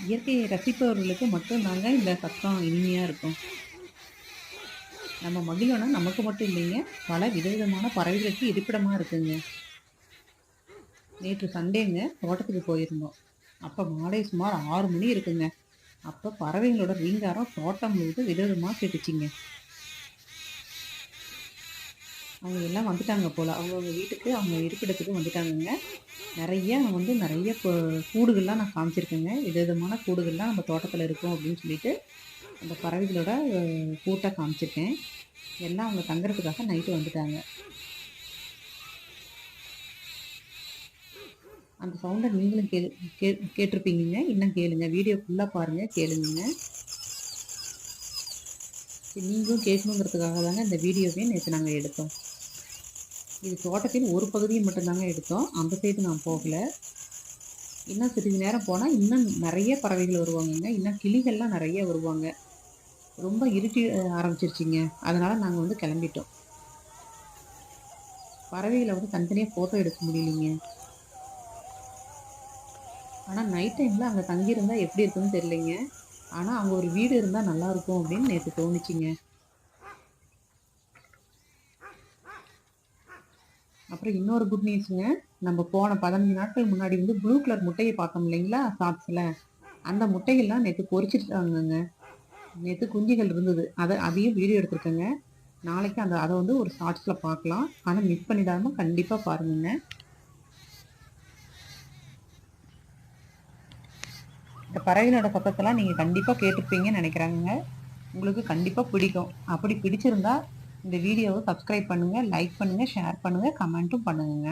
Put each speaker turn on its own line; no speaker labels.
இயற்கையை ரசிப்பவர்களுக்கு மட்டும்தாங்க இந்த சத்தம் இனிமையாக இருக்கும். நம்ம மகிழணும் நமக்கு மட்டும் இல்லைங்க. பல விதவிதமான பறவைகளுக்கு இருப்பிடமாக இருக்குங்க. நேற்று சண்டேங்க தோட்டத்துக்கு போயிருந்தோம். அப்போ மாலை சுமார் ஆறு மணி இருக்குங்க. அப்போ பறவைகளோட ரீங்காரம் தோட்டம் முழுவதும் விதவிதமாக கேட்டுச்சிங்க. அவங்க எல்லாம் வந்துட்டாங்க போல். அவங்கவுங்க வீட்டுக்கு அவங்க இருப்பிடத்துக்கு வந்துட்டாங்கங்க. நிறைய வந்து நிறைய கூடுகள்லாம் நான் காமிச்சிருக்கேங்க. விதவிதமான கூடுகள்லாம் நம்ம தோட்டத்தில் இருக்கும் அப்படின்னு சொல்லிட்டு அந்த பறவைகளோட கூட்டாக காமிச்சிருக்கேன். எல்லாம் அவங்க தங்குறதுக்காக நைட்டு வந்துட்டாங்க. அந்த சவுண்டை நீங்களும் கேளு கே கேட்டிருப்பீங்க இன்னும் கேளுங்க. வீடியோ ஃபுல்லாக பாருங்கள் கேளுங்க நீங்களும் கேட்கணுங்கிறதுக்காக தாங்க இந்த வீடியோவையும் நேற்று நாங்கள் எடுத்தோம். இது தோட்டத்தின் ஒரு பகுதியை மட்டும்தாங்க எடுத்தோம். அந்த சைடு நான் போகல. இன்னும் சிறிது நேரம் போனால் இன்னும் நிறைய பறவைகள் வருவாங்கங்க. இன்னும் கிளிகள்லாம் நிறைய வருவாங்க. ரொம்ப இருட்டி ஆரம்பிச்சிருச்சிங்க. அதனால் நாங்கள் வந்து கிளம்பிட்டோம். பறவைகளை வந்து தனித்தனியாக ஃபோட்டோ எடுக்க முடியலைங்க. ஆனால் நைட் டைமில் அங்கே தங்கியிருந்தால் எப்படி இருக்குன்னு தெரிலிங்க ஆனால் அங்கே ஒரு வீடு இருந்தால் நல்லா இருக்கும் அப்படின்னு நேற்று தோணுச்சிங்க. அப்புறம் இன்னொரு குட் நியூஸுங்க நம்ம போன பதினஞ்சு நாட்கள் முன்னாடி வந்து ப்ளூ கலர் முட்டையை பார்த்தோம் இல்லைங்களா சாப்ஸில் அந்த முட்டைகள்லாம் நேற்று பொறிச்சிட்டாங்கங்க. நேற்று குஞ்சுகள் இருந்தது. அதை அதையும் வீடியோ எடுத்துருக்கேங்க. நாளைக்கு அந்த அதை வந்து ஒரு ஷார்ட்ஸில் பார்க்கலாம். ஆனால் மிஸ் பண்ணிடாமல் கண்டிப்பாக பாருங்கங்க. இந்த பறவைகளோட சத்தத்தெல்லாம் நீங்கள் கண்டிப்பாக கேட்டிருப்பீங்கன்னு நினைக்கிறாங்க உங்களுக்கு கண்டிப்பாக பிடிக்கும். அப்படி பிடிச்சிருந்தா இந்த வீடியோவை சப்ஸ்கிரைப் பண்ணுங்கள் லைக் பண்ணுங்கள் ஷேர் பண்ணுங்கள் கமெண்ட்டும் பண்ணுங்க